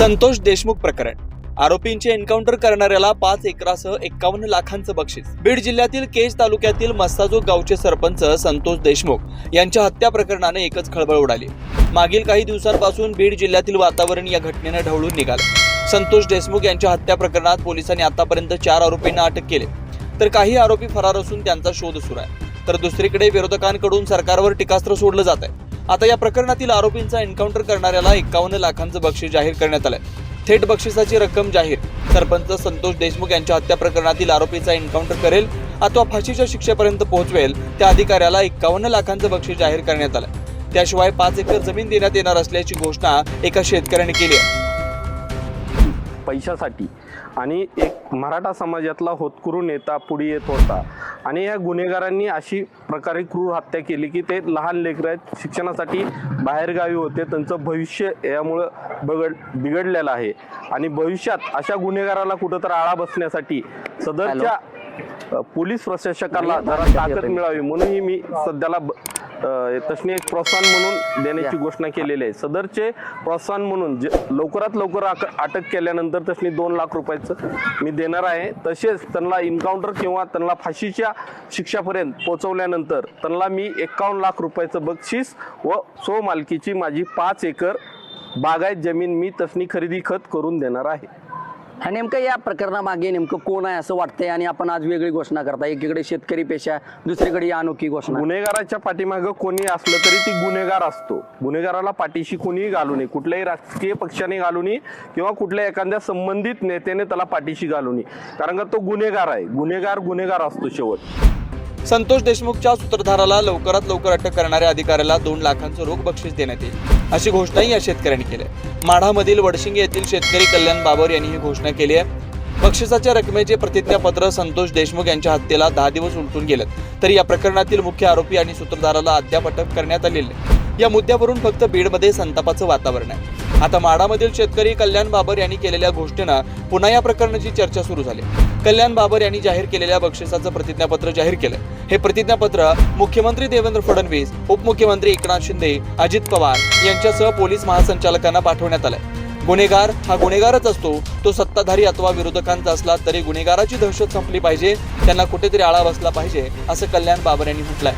संतोष देशमुख प्रकरण. आरोपींचे एन्काउंटर करणाऱ्याला पाच एकरासह एक्कावन्न लाखांचं बक्षीस. बीड जिल्ह्यातील केज तालुक्यातील मस्ताजोग गावचे सरपंच संतोष देशमुख यांच्या हत्या प्रकरणाने एकच खळबळ उडाली. मागील काही दिवसांपासून बीड जिल्ह्यातील वातावरण या घटनेनं ढवळून निघालं. संतोष देशमुख यांच्या हत्या प्रकरणात पोलिसांनी आतापर्यंत चार आरोपींना अटक केली. तर काही आरोपी फरार असून त्यांचा शोध सुरू आहे. तर दुसरीकडे विरोधकांकडून सरकारवर टीकास्त्र सोडलं जात आहे आता या प्रकरणातील आरोपींचा एन्काउंटर करणाऱ्याला एकावन्न लाखांचं बक्षीस जाहीर करण्यात आलंय. थेट बक्षिसाची रक्कम जाहीर. सरपंच संतोष देशमुख यांच्या हत्या प्रकरणातील आरोपीचा एन्काउंटर करेल अथवा फाशीच्या शिक्षेपर्यंत पोहोचवेल त्या अधिकाऱ्याला एकावन्न लाखांचं बक्षीस जाहीर करण्यात आलं त्याशिवाय पाच एकर जमीन देण्यात येणार असल्याची घोषणा एका शेतकऱ्याने केली आहे. पैशासाठी. आणि एक मराठा समाजातला होतकरू नेता पुढे येत होता. आणि या गुन्हेगारांनी अशी प्रकारे क्रूर हत्या केली की ते लहान लेकरं आहेत शिक्षणासाठी बाहेरगावी होते. त्यांचं भविष्य यामुळं बगड बिघडलेलं आहे. आणि भविष्यात अशा गुन्हेगाराला कुठं तर आळा बसण्यासाठी सदरच्या पोलीस प्रशासकाला जरा ताकद मिळावी म्हणूनही मी सध्याला तसनी एक प्रोत्साहन म्हणून देण्याची घोषणा केलेली आहे. सदरचे प्रोत्साहन म्हणून जे लवकरात लवकर अटक केल्यानंतर तसनी दोन लाख रुपयाचं मी देणार आहे. तसेच त्यांना इन्काउंटर किंवा त्यांना फाशीच्या शिक्षापर्यंत पोहोचवल्यानंतर त्यांना मी एकावन्न लाख रुपयाचं बक्षीस व सो मालकीची माझी पाच एकर बागायत जमीन मी तसनी खरेदी खत करून देणार आहे. आणि नेमकं या प्रकरणामागे नेमकं कोण आहे असं वाटतंय? आणि आपण आज वेगळी घोषणा करता एकीकडे शेतकरी पेशा दुसरीकडे या अनोखी घोषणा. गुन्हेगाराच्या पाठीमागं कोणी असलं तरी ती गुन्हेगार असतो. गुन्हेगाराला पाठीशी कोणीही घालू नये. कुठल्याही राजकीय पक्षाने घालू नये किंवा कुठल्या एखाद्या संबंधित नेत्याने त्याला पाठीशी घालू नये. कारण का तो गुन्हेगार आहे. गुन्हेगार गुन्हेगार असतो शेवट. संतोष देशमुखच्या सूत्रधाराला लवकरात लवकर अटक करणाऱ्या अधिकाऱ्याला दोन लाखांचं रोख बक्षीस देण्यात येईल अशी घोषणाही या शेतकऱ्यांनी केली आहे. माढामधील वडशिंगे येथील शेतकरी कल्याण बाबर यांनी ही घोषणा केली आहे. बक्षिसाच्या रकमेचे प्रतिज्ञापत्र संतोष देशमुख यांच्या हत्येला दहा दिवस उलटून गेलेत. तरी या प्रकरणातील मुख्य आरोपी आणि सूत्रधाराला अद्याप अटक करण्यात आलेली या मुद्द्यावरून फक्त बीडमध्ये संतापाचं वातावरण आहे. आता माडामधील शेतकरी कल्याण बाबर यांनी केलेल्या घोषणेनं पुन्हा या प्रकरणाची चर्चा सुरू झाली. कल्याण बाबर यांनी जाहीर केलेल्या बक्षिसाचं प्रतिज्ञापत्र जाहीर केलं. हे प्रतिज्ञापत्र मुख्यमंत्री देवेंद्र फडणवीस उपमुख्यमंत्री एकनाथ शिंदे अजित पवार यांच्यासह पोलीस महासंचालकांना पाठवण्यात आलंय. गुन्हेगार हा गुन्हेगारच असतो. तो सत्ताधारी अथवा विरोधकांचा असला तरी गुन्हेगाराची दहशत संपली पाहिजे. त्यांना कुठेतरी आळा बसला पाहिजे असं कल्याण बाबर यांनी म्हटलंय.